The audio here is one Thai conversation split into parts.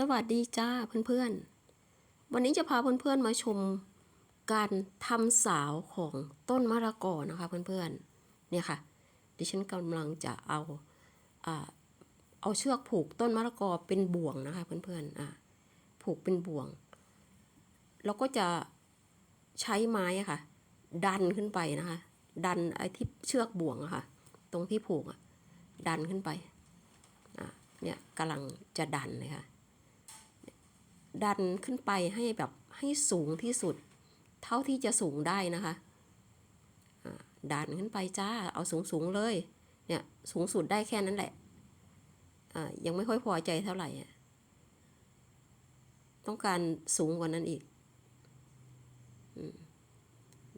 สวัสดีจ้าเพื่อนๆ วันนี้จะพาเพื่อนๆมาชมการทำสาวของต้นมะละกอนะคะเพื่อนๆ เนี่ยค่ะดิฉันกำลังจะเอาอเอาเชือกผูกต้นมะละกอเป็นบ่วงนะคะเพื่อนๆอ่าผูกเป็นบ่วง แล้วก็จะใช้ไม้ะค่ะ ดันขึ้นไปนะคะ ดันไอ้ที่เชือกบ่วงอะค่ะ ตรงที่ผูกอะดันขึ้นไปเนี่ยกำลังจะดันเลยค่ะ ดันขึ้นไปให้แบบให้สูงที่สุด เท่าที่จะสูงได้นะคะดันขึ้นไปจ้าเอาสูงสูงเลยเนี่ยสูงสุดได้แค่นั้นแหละอ่ายังไม่ค่อยพอใจเท่าไหร่ต้องการสูงกว่านั้นอีก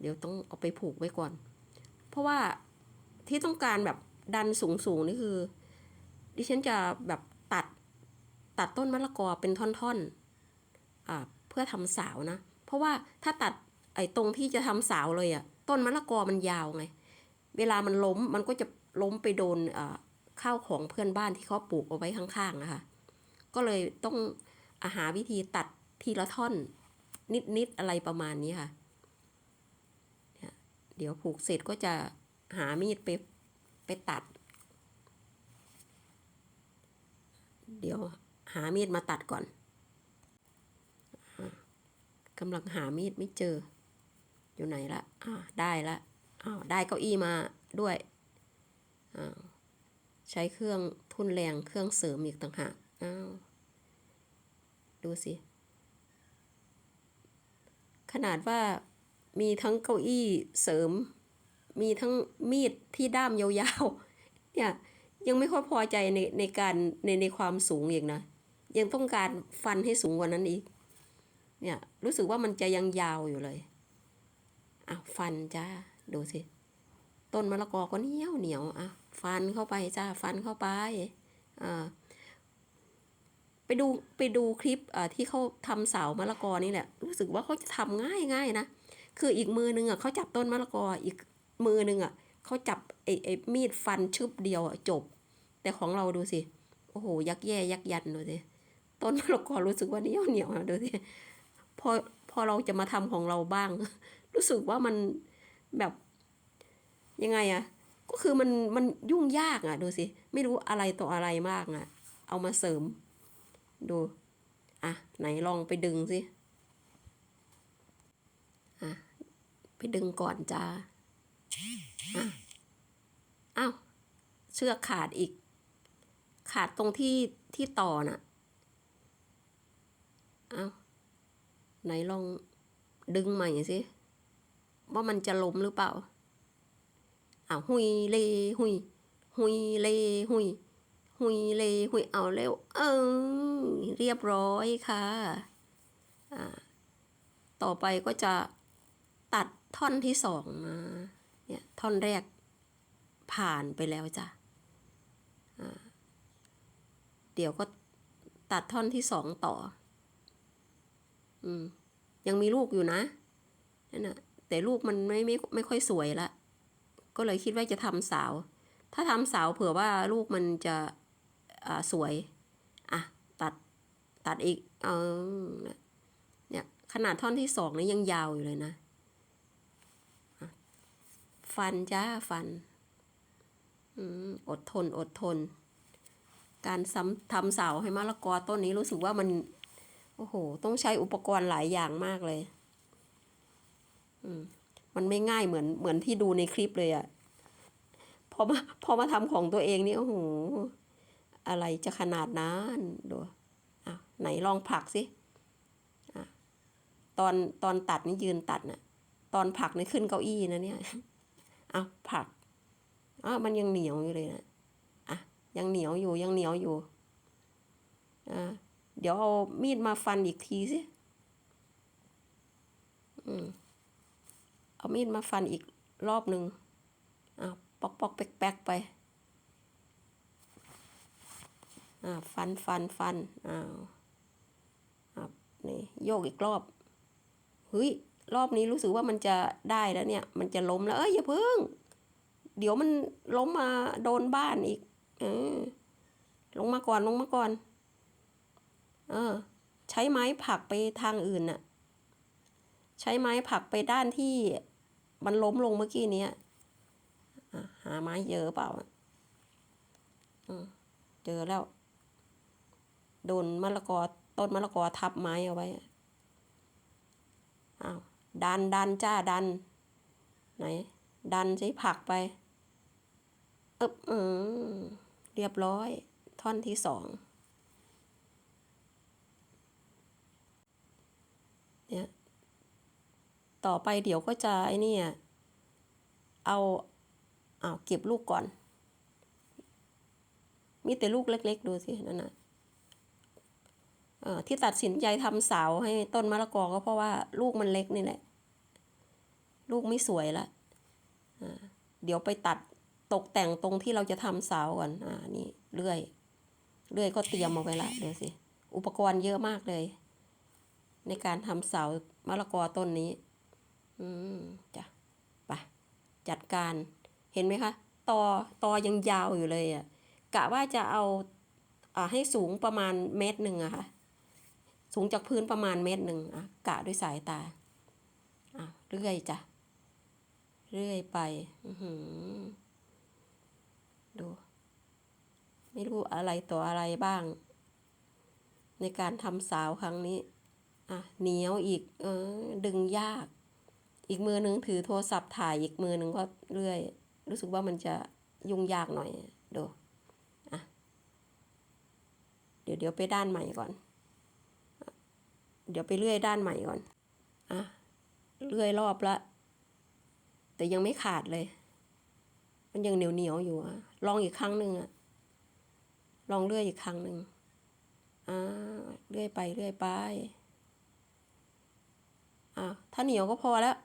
เดี๋ยวต้องเอาไปผูกไว้ก่อน เพราะว่าที่ต้องการแบบดันสูงสูงนี่คือ ดิฉันจะแบบตัดตัดต้นมะละกอเป็นท่อนๆ เพื่อทำสาวนะ เพราะว่าถ้าตัดไอ้ตรงที่จะทำสาวเลยอะต้นมะละกอมันยาวไง เวลามันล้มมันก็จะล้มไปโดนอ่าข้าวของเพื่อนบ้านที่เขาปลูกเอาไว้ข้างๆนะคะ ก็เลยต้องอาหาวิธีตัดทีละท่อน นิดๆอะไรประมาณนี้ค่ะเนี่ยเดี๋ยวผูกเสร็จก็จะหามีดไปไปตัด เดี๋ยวหามีดมาตัดก่อน กำลังหามีดไม่เจอ อยู่ไหนละอ่าได้ละอ้าวได้เก้าอี้มาด้วยอ้าวใช้เครื่องทุนแรงเครื่องเสริมอีกต่างหากอ้าวดูสิ ขนาดว่ามีทั้งเก้าอี้เสริม มีทั้งมีดที่ด้ามยาวๆ เนี่ยยังไม่ค่อยพอใจในในการในในความสูงอีกนะ ยังต้องการฟันให้สูงกว่านั้นอีก เนี่ยรู้สึกว่ามันจะยังยาวอยู่เลยอะฟันจ้าดูสิ ต้นมะละกอก็เหนียวเหนียวอะฟันเข้าไปจ้าฟันเข้าไปอ่าไปดูไปดูคลิปอ่าที่เขาทำเสามะละกอนี่แหละ รู้สึกว่าเขาจะทำง่ายง่ายนะคืออีกมือนึงอะเขาจับต้นมะละกออีกมือนึงอะเขาจับไอ้ไอ้มีดฟันชึบเดียวอะจบ แต่ของเราดูสิโอ้โหยักแย่ยักยันดูสิต้นมะละกอรู้สึกว่าเหนียวเหนียวนะดูสิ พอพอเราจะมาทำของเราบ้าง รู้สึกว่ามันแบบยังไงอะก็คือมันมันยุ่งยากอะดูสิ ไม่รู้อะไรต่ออะไรมากอะเอามาเสริม ดู อะ ไหนลองไปดึงสิอะไปดึงก่อนจ้าอะอ้าวเชือกขาดอีก ขาดตรงที่ที่ต่อน่ะอ้าว ไหนลองดึงใหม่สิ ว่ามันจะล้มหรือเปล่าอ้าวหุยเลหุยหุยเลหุยหุยเลหุยเอาเร็ว เออเรียบร้อยค่ะอ่าต่อไปก็จะตัดท่อนที่สองมาเนี่ยท่อนแรกผ่านไปแล้วจ้ะเดี๋ยวก็ตัดท่อนที่สองต่อ อืม ยังมีลูกอยู่นะนั่นนะแต่ลูกมันไม่ไม่ไม่ค่อยสวยละก็เลยคิดว่าจะทำสาว ถ้าทำสาวเผื่อว่าลูกมันจะอ่าสวยอะตัดตัดอีกเออเนี่ยขนาดท่อนที่สองนี่ยังยาวอยู่เลยนะฟันจ้าฟันอืมอดทนอดทน การซ้ำทำเสาให้มะละกอต้นนี้รู้สึกว่ามัน โอ้โห ต้องใช้อุปกรณ์หลายอย่างมากเลย อืม มันไม่ง่ายเหมือนเหมือนที่ดูในคลิปเลยอะพอมาพอมาทำของตัวเองนี่โอ้โห อะไรจะขนาดนั้นดูอะไหนลองผักสิอะตอนตอนตัดนี่ยืนตัดน่ะ ตอนผักนี่ขึ้นเก้าอี้นะเนี่ย เอาผักอ้ามันยังเหนียวอยู่เลยนะอะ ยังเหนียวอยู่ยังเหนียวอยู่ อ่า เดี๋ยวเอามีดมาฟันอีกทีสิอืมเอามีดมาฟันอีกรอบหนึ่งอ่าปอกปอกแป๊กแป๊กไป อ่าฟันฟันฟันอ้าวอ่านี่โยกอีกรอบเฮ้ยรอบนี้รู้สึกว่ามันจะได้แล้วเนี่ย มันจะล้มแล้วเอ้ยอย่าเพิ่ง เดี๋ยวมันล้มมาโดนบ้านอีกเออลงมาก่อนลงมาก่อน เออ ใช้ไม้ผักไปทางอื่นน่ะ ใช้ไม้ผักไปด้านที่มันล้มลงเมื่อกี้เนี้ยหาไม้เจอะเปล่าเจอแล้ว โดนมะละกอต้นมะละกอทับไม้เอาไว้อ้าวดันดันจ้าดัน ไหน ดันสิผักไปอึบอืมเรียบร้อย ท่อนที่สองเนี่ย ต่อไปเดี๋ยวก็จะไอ้นี่เอาเอาเก็บลูกก่อน มีแต่ลูกเล็ก ๆ ดูสินั่นนะที่ตัดสินใจทำเสาให้ต้นมะละกอก็เพราะว่าลูกมันเล็กนี่แหละ ลูกไม่สวยละเดี๋ยวไปตัดตกแต่งตรงที่เราจะทำเสาก่อน อ่า นี่เลื่อย เลื่อยก็เตรียมเอาไว้ละเดี๋ยวสิ อุปกรณ์เยอะมากเลย ในการทำเสามะละกอต้นนี้ อืมจ้ะไปจัดการเห็นไหมคะตอตอยังยาวอยู่เลยอะ่ะกะว่าจะเอาอ่าให้สูงประมาณเมตรหนึ่งอะค่ะสูงจากพื้นประมาณเมตรหนึ่งอะกะด้วยสายตาอะเรื่อยจ้ะเรื่อยไปอือหือดู ไม่รู้อะไรต่ออะไรบ้าง ในการทำสาวครั้งนี้ อะเหนียวอีก เออ ดึงยาก อีกมือหนึงถือโทรศัพท์ถ่ายอีกมือหนึงก็เรื่อย รู้สึกว่ามันจะยุ่งยากหน่อยดูอะเดี๋ยวเดี๋ยวไปด้านใหม่ก่อน เดี๋ยวไปเลื่อยด้านใหม่ก่อนอะเลื่อยรอบละ แต่ยังไม่ขาดเลย มันยังเหนียวเหนียวอยู่อะลองอีกครั้งหนึ่งอะลองเลื่อยอีกครั้งหนึ่งอ่าเลื่อยไปเลื่อยไปอะถ้าเหนียวก็พอแล้ว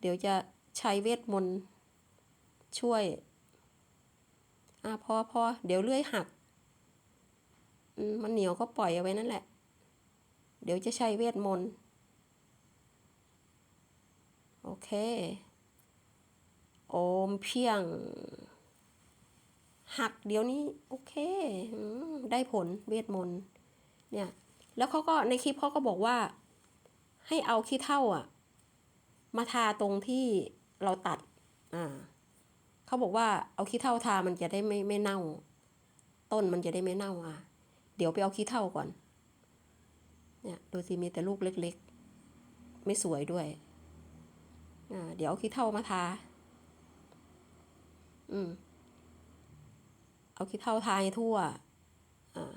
เดี๋ยวจะใช้เวทมนต์ช่วย อะพอพอเดี๋ยวเลื่อยหัก มันเหนียวก็ปล่อยเอาไว้นั่นแหละ เดี๋ยวจะใช้เวทมนต์ โอเค โอมเพียง หักเดี๋ยวนี้ โอเคอได้ผลเวทมนต์ เนี่ย แล้วเขาก็ในคลิปเขาก็บอกว่า ให้เอาขี้เถ้าอะ มาทาตรงที่เราตัด อ่า เขาบอกว่าเอาขี้เถ้าทามันจะได้ไม่ไม่เน่า ต้นมันจะได้ไม่เน่าอะ เดี๋ยวไปเอาขี้เถ้าก่อน เนี่ยดูสิมีแต่ลูกเล็กๆ ไม่สวยด้วย อ่า เดี๋ยวเอาขี้เถ้ามาทา อืม เอาขี้เถ้าทาให้ทั่ว อ่า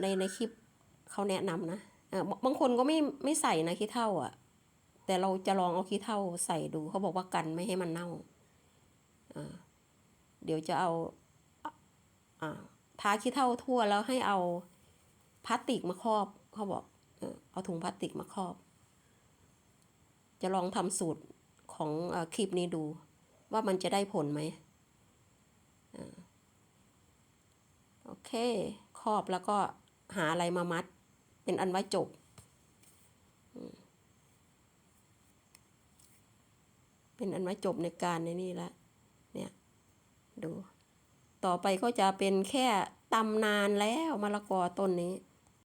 ในในคลิปเขาแนะนำนะ บางคนก็ไม่ไม่ใส่นะขี้เถ้าอะ แต่เราจะลองเอาขี้เถ้าใส่ดู เขาบอกว่ากันไม่ให้มันเน่าเดี๋ยวจะเอาอทาขี้เถ้าทั่วแล้วให้เอาพลาสติกมาครอบ เขาบอกเอาถุงพลาสติกมาครอบ จะลองทำสูตรของอคลิปนี้ดู ว่ามันจะได้ผลไหมอโอเค ครอบแล้วก็หาอะไรมามัด เป็นอันว่าจบ เป็นอันว่าจบในการในนี่ละ เนี่ย ดู ต่อไปก็จะเป็นแค่ตำนานแล้วมะละกอต้นนี้